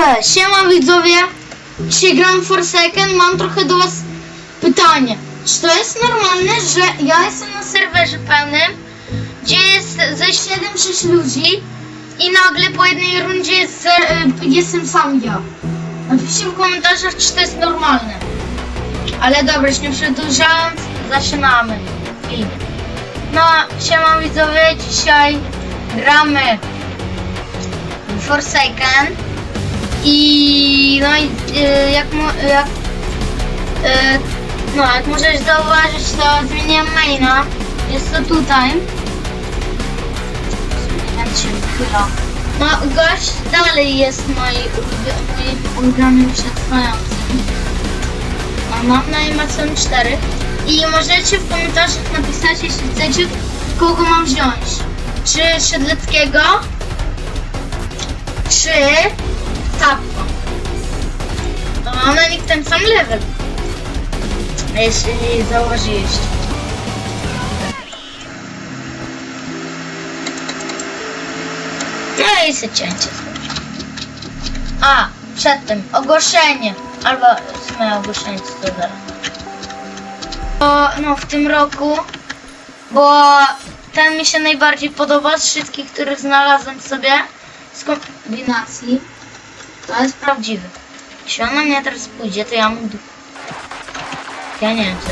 Okej, siema widzowie. Dzisiaj gram Forsaken. Mam trochę do was pytanie. Czy to jest normalne, że ja jestem na serwerze pełnym, gdzie jest ze 7-6 ludzi i nagle po jednej rundzie jest, y, jestem sam ja? Napiszcie w komentarzach, czy to jest normalne. Ale dobra, nie przedłużając, zaczynamy film. No, siema widzowie, dzisiaj gramy Forsaken i no i y, jak, jak y, no jak możesz zauważyć to zmieniłem maina. Jest to tutaj. Zmieniam się chwila no gość dalej jest moi ulubi- mój ulubiony przetrwający. A mam na Amazon 4 i możecie w komentarzach napisać jeśli chcecie kogo mam wziąć. Czy Szydleckiego czy Tapko. To mam na nich ten sam level. Jeśli zauważyliście. No i se cięcie zrobić. A, przed tym ogłoszenie. Albo sumie ogłoszenie co to zaraz. O, no w tym roku, bo ten mi się najbardziej podoba z wszystkich, których znalazłem sobie z kombinacji. To jest prawdziwy. Jeśli on na mnie teraz pójdzie, to ja mu... Ja nie wiem co.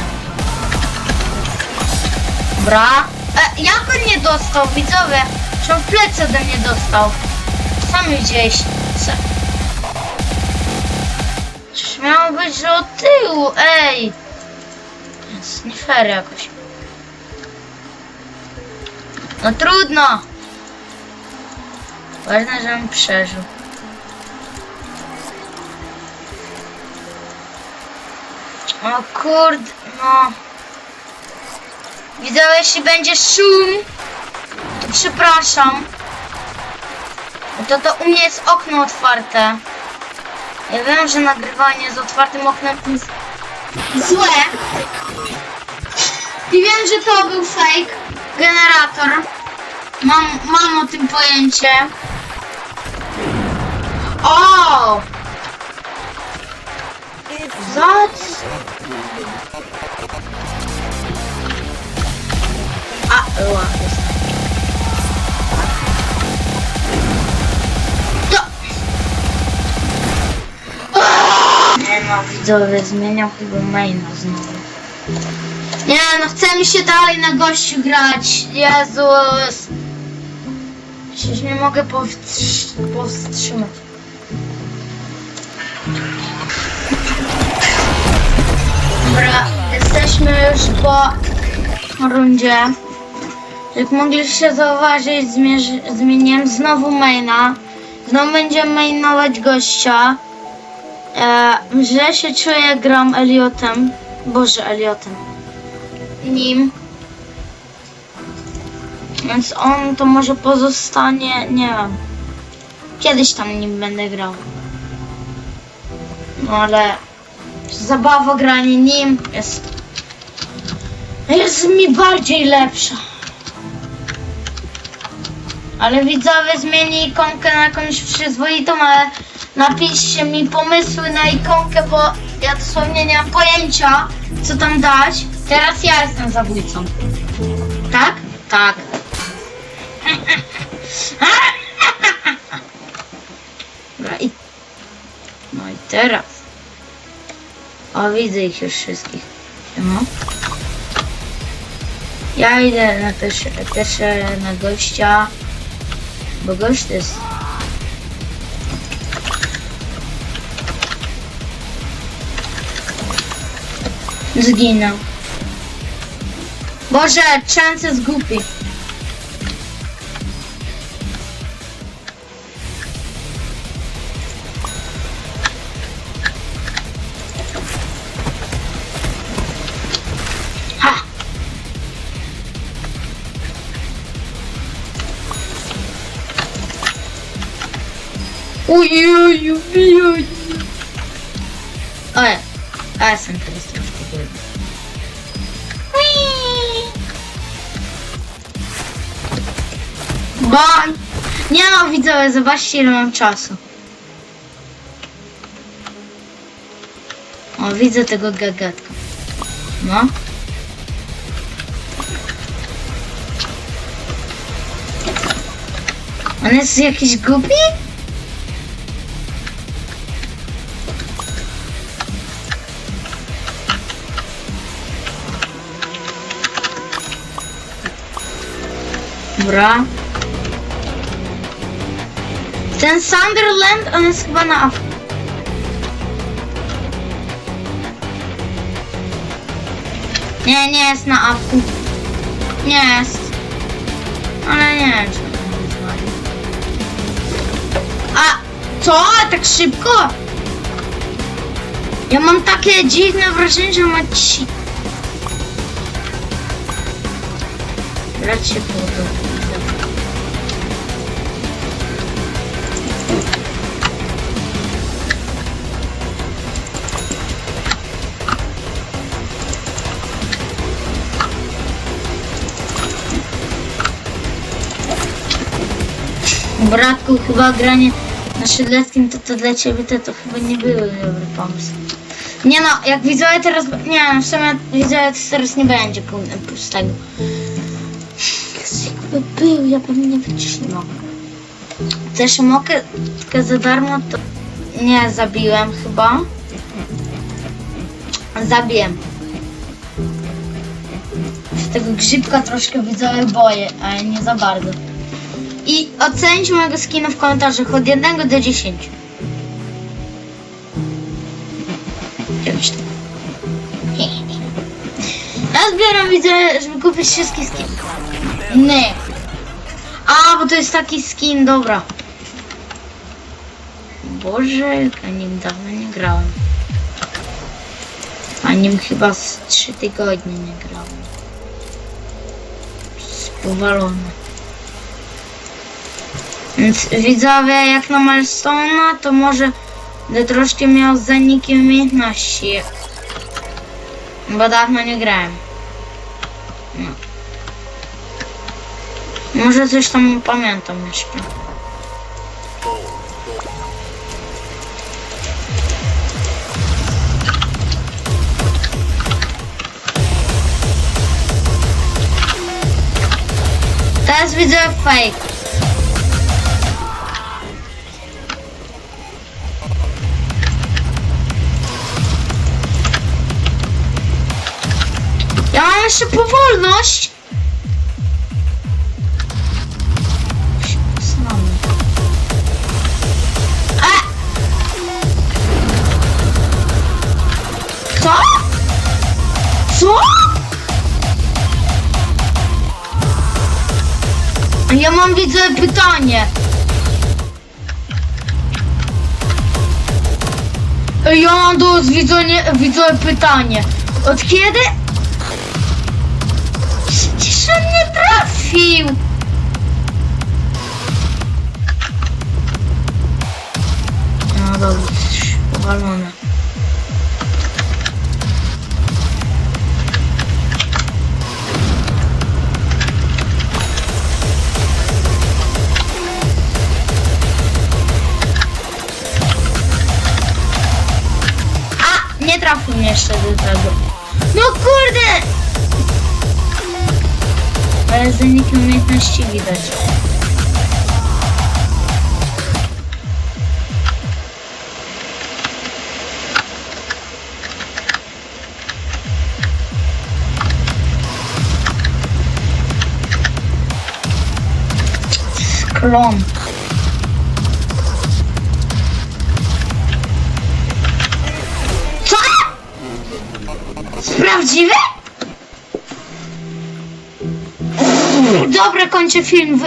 Bra. E, jak on nie dostał, widzowie? Czy on plecy ode mnie dostał? Sami widzieliście. Co? Miało być, że od tyłu, ej! Jest nie fair jakoś. No trudno. Ważne, żebym przeżył. O kurde, no. Widzę, jeśli będzie szum, to przepraszam. To to u mnie jest okno otwarte. Ja wiem, że nagrywanie z otwartym oknem jest złe. I wiem, że to był fake generator. Mam, mam o tym pojęcie. O! Zac... A, ła, jest. To... Nie no, widzowie, zmieniał chyba maina znowu. Nie no, chce mi się dalej na gościu grać. Jezus. Przecież nie mogę powstrzy- powstrzymać. Dobra, jesteśmy już po rundzie. Jak mogliście zauważyć, zmieniłem znowu maina. Znowu będziemy mainować gościa. E, źle się czuję, gram Eliotem. Boże, Eliotem. Nim. Więc on to może pozostanie, nie wiem. Kiedyś tam nim będę grał. No ale zabawa granie nim jest jest mi bardziej lepsza. Ale widzowie zmieni ikonkę na jakąś przyzwoitą, ale napiszcie mi pomysły na ikonkę, bo ja dosłownie nie mam pojęcia, co tam dać. Teraz ja jestem zabójcą. Tak? Tak. Dobra, i... No i teraz. O, widzę ich już wszystkich. No. Ja idę na pierwsze, pierwsze na gościa. Bo gość to jest... Zginął. Boże, Chance jest Ojej, ojej. O, ja. A, jestem teraz troszkę głodny. Bon! Nie no, widzowie, zobaczcie ile mam czasu. O, widzę tego gagatka. No. On jest jakiś głupi? Dobra. Ten Sunderland, on jest chyba na Af- Nie, nie jest na apku. Nie jest. Ale nie wiem, czy. A co? Tak szybko? Ja mam takie dziwne wrażenie, że ma ci... Brać się po to. Bratku, chyba granie na Szydleckim to, to dla ciebie to, to chyba nie był dobry pomysł. Nie no, jak widzowie teraz... Nie w sumie widzowie teraz nie będzie pełne pustego. Jakby był, ja bym nie. Też mogę tylko za darmo to... Nie, zabiłem chyba. Zabiłem. Z tego grzybka troszkę widzowie boję, ale nie za bardzo. I ocencie mojego skina w komentarzach od 1 do 10. Jakieś tam. Ja zbieram, widzę, żeby kupić wszystkie skiny. Nie. A, bo to jest taki skin, dobra. Boże, na nim dawno nie grałem. A nim chyba z 3 tygodnie nie grałem. Spowalone. Więc widzowie, jak na Milestone'a, to może będę troszkę miał zaniki umiejętności. Bo dawno nie grałem. No. Może coś tam pamiętam jeszcze. Teraz widzę fake. Ja mam jeszcze powolność. Mam widzę pytanie. Ja mam do was widzę pytanie. Od kiedy? Przecież on nie trafił. No dobra, powalone. Nie trafił mnie jeszcze do tego. No kurde! Ale zaniki umiejętności widać. Klon. Prawdziwy? Dobra, kończę film.